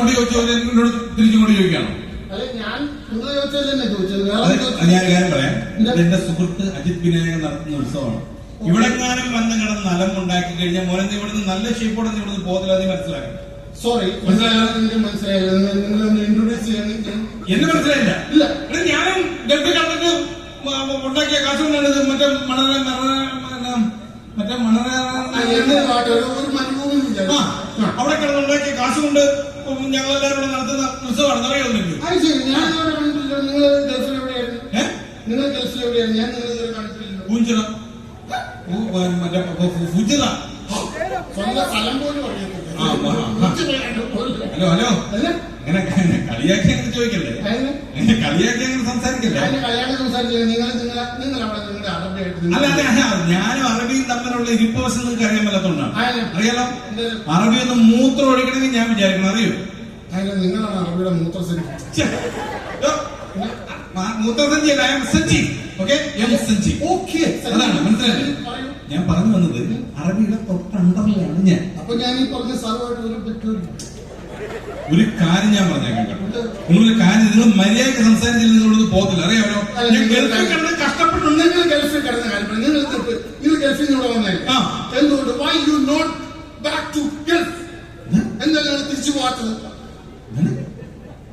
അങ്ങോട്ട് ചോദിച്ചോ എന്നോട് തിരിച്ചിങ്ങോട്ട് ചോദിക്കാണോ ഞാൻ ചോദിച്ചത് കാര്യം പറയാം. എന്റെ സുഹൃത്ത് അജിത് വിനായകൻ നടത്തുന്ന ഉത്സവമാണ്. ഇവിടെങ്ങാനും വന്ന് കിടന്ന് നലം ഉണ്ടാക്കി കഴിഞ്ഞാൽ മോനെ ഇവിടുന്ന് നല്ല ഷേപ്പോടെ ഇവിടുന്ന് പോകത്തില്ല നീ മനസ്സിലാക്കി സോറി മനസ്സിലായില്ല ഇൻട്രൊഡ്യൂസ് ചെയ്യാൻ എന്ന് മനസ്സിലായില്ല. ഇല്ല. എടാ, ഞാനും ഗൾഫിൽ കണ്ടിട്ട് മ- മ- ഉണ്ടാക്കിയ കാശ് കൊണ്ടാണ് മറ്റേ മണര മറ്റേ വിചാരിച്ചു അവിടെ കിടന്ന് ഉണ്ടാക്കിയ കാശ് കൊണ്ട് ഞങ്ങൾ എല്ലാവരും കൂടെ നടത്തുന്ന ഉത്സവമാണ്. അറിയാമോ നിങ്ങൾക്ക്? അത് ശരി. ഞാൻ ഇതുവരെ കണ്ടിട്ടില്ല. നിങ്ങൾ ഗൾഫിൽ എവിടെയായിരുന്നു? ഏഹ് നിങ്ങൾ ഗൾഫിൽ എവിടെയായിരുന്നു? ഞാൻ നിങ്ങൾ ഇതുവരെ കണ്ടിട്ടില്ലല്ലോ. പൂഞ്ചിറ. മറ്റേ പ- പ- ഫുജിറ സ്വന്തം സ്ഥലം പോലും അറിയത്തില്ല. ആ, ആ, ആ. Hello hello. അങ്ങനെ കളിയാക്കി അങ്ങനെ ചോദിക്കല്ലേ? കളിയാക്കി അങ്ങനെ സംസാരിക്കല്ലേ? കല്യാണം സംസാരിച്ചത് നിങ്ങൾ നിങ്ങൾ നിങ്ങൾ അവിടെ അല്ല അല്ല, ഞാനും അറബിയും തമ്മിലുള്ള ഇരിപ്പ് വശം നിങ്ങൾക്ക് അറിയാൻ മേലാത്തോണ്ടാണ് അറിയാലോ? അറബി ഒന്ന് മൂത്രം ഒഴിക്കണമെങ്കിൽ ഞാൻ വിചാരിക്കണം അറിയോ? നിങ്ങളാണ് അറബിയുടെ. ആ, മൂത്രസഞ്ചി അല്ല എം സഞ്ചി ഓക്കെ എം സഞ്ചി ഓക്കെ അതാണ് മനസ്സിലായില്ലേ ഞാൻ പറഞ്ഞു വന്നത് അറബിയുടെ തൊട്ടണ്ടറിലാണ് ഞാൻ. അപ്പൊ ഞാൻ ഈ പറഞ്ഞ സാറുമായിട്ട് ഒരു പറ്റൂല ഒരു കാര്യം ഞാൻ പറഞ്ഞേക്കാം കേട്ടോ. നിങ്ങളൊരു കാര്യം നിങ്ങൾ മര്യാദയ്ക്ക് സംസാരിച്ചില്ല നിങ്ങളൊന്നും പോകത്തില്ല. അറിയാമല്ലോ? ഞാൻ ഗൾഫിൽ കിടന്ന് കഷ്ടപ്പെട്ടുണ്ട് നിങ്ങൾ ഗൾഫിൽ കിടന്ന കാര്യം പറ. നിങ്ങൾ ഇത് നിങ്ങൾ ഗൾഫിൽ നിന്ന് ഇവിടെ വന്നേ. എന്തുകൊണ്ട്? Why you not back to Gulf എന്താ നിങ്ങൾ തിരിച്ചു പോകാത്തത്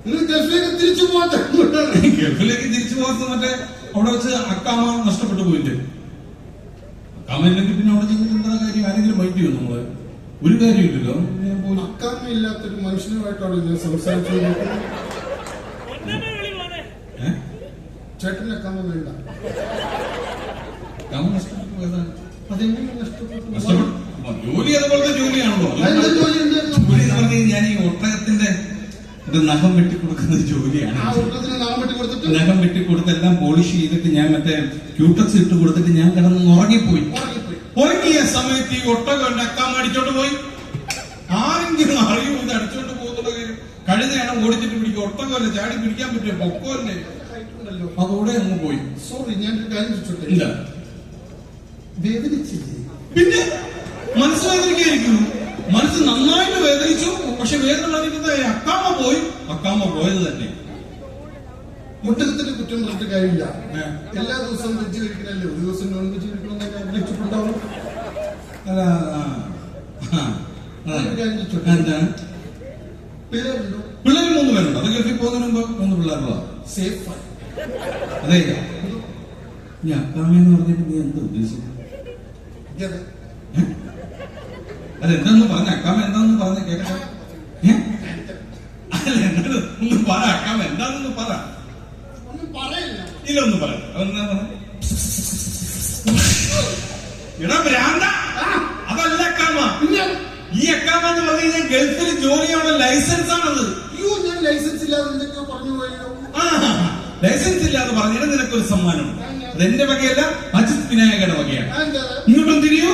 നിങ്ങൾ ഗൾഫിലേക്ക് തിരിച്ചു പോകാത്തത്? ഗൾഫിലേക്ക് തിരിച്ചു പോകാത്ത മറ്റേ അവിടെ വെച്ച് അക്കാമ നഷ്ടപ്പെട്ടു പോയില്ലേ അക്കാമ ഇല്ലെങ്കിൽ പിന്നെ അവിടെ ചെന്നിട്ട് എന്താ കാര്യം? ആരെങ്കിലും മൈൻഡ് ചെയ്യും നമ്മൾ? ഒരു കാര്യമില്ലല്ലോ ഇല്ലാത്തൊരു മനുഷ്യനുമായിട്ടാണ് ഞാൻ സംസാരിച്ചു? ചേട്ടന്റെ അക്കാമ വേണ്ട. അക്കാമ നഷ്ടപ്പെട്ടു അതെങ്ങനെ നഷ്ടപ്പെട്ടു? ജോലി അതുപോലത്തെ ജോലിയാണല്ലോ. ജോലി എന്ന് പറഞ്ഞു ഞാൻ ഈ ഒട്ടകത്തിന്റെ നഖം വെട്ടിക്കൊടുക്കുന്ന ജോലിയാണ്. നഖം വെട്ടിക്കൊടുത്ത് എല്ലാം പോളിഷ് ചെയ്തിട്ട് ഞാൻ മറ്റേ ക്യൂട്ടക്സ് ഇട്ട് കൊടുത്തിട്ട് ഞാൻ കിടന്ന് ഉറങ്ങിപ്പോയി ഉറങ്ങിപ്പോയി. സമയത്ത് ഈ ഒട്ടകം എന്റെ അക്കാമ അടിച്ചോണ്ട് പോയി. ആരെങ്കിലും അറിയൂ ഇത് അടിച്ചോണ്ട് പോകുന്നുള്ള കാര്യം കഴുതയാണ് ഓടിച്ചിട്ട് പിടിക്കും ഒട്ടകമല്ല? ചാടി പിടിക്കാൻ പറ്റിയ പൊക്കമല്ലേ. അതോടെ അങ്ങ് പോയി. സോറി ഞാൻ കാര്യം ചോദിച്ചോട്ടെ? ഇല്ല. വേദനിച്ചില്ലേ? പിന്നെ മനസ്സ് വേദനിക്കായിരിക്കും മനസ്സ് നന്നായിട്ട് വേദനിച്ചു. പക്ഷെ വേദന അക്കാമ പോയി. അക്കാമ പോയത് തന്നെ. മുട്ടത്തിന്റെ കുറ്റം പറഞ്ഞിട്ട് കാര്യമില്ല. എല്ലാ ദിവസവും വെജ് കഴിക്കണല്ലേ ഒരു ദിവസം നോൺ വെജ് കഴിക്കണമെന്നൊക്കെ അതാണ്. എന്താണ്? പിള്ളേർ മൂന്ന് പേരുണ്ട്. അത് ഗൾഫിൽ പോകുന്നതിന് മുമ്പ് മൂന്ന് പിള്ളേരുള്ളതാ സേഫ് അതെ ഞാൻ അക്കാമെന്ന് പറഞ്ഞിട്ട് നീ എന്താ ഉദ്ദേശിച്ചത്? അല്ല എന്താന്ന് പറഞ്ഞ? അക്കാമ എന്താന്ന് പറഞ്ഞ കേൾക്കാം? അല്ല എന്നാലും ഒന്ന് പറ അക്കാമ എന്താണെന്ന് പറ. ഇല്ല ഒന്ന് പറ അതെന്താ പറ ഗൾഫിൽ ജോലിയാണ് ലൈസൻസ് ആണത് അയ്യോ ഞാൻ ലൈസൻസ് ഇല്ലാതെ എന്തൊക്കെയോ പറഞ്ഞു പോയല്ലോ. ലൈസൻസ് ഇല്ലാതെ പറഞ്ഞിട്ട് നിനക്കൊരു സമ്മാനം അത് എന്റെ വകയല്ല അജിത് വിനായകന്റെ വകയാണ്. ഇങ്ങോട്ടും തിരിയൂ.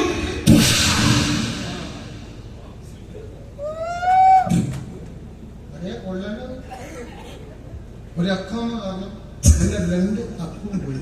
ഒരു അക്കാമ കാരണം എന്റെ രണ്ട് പോയി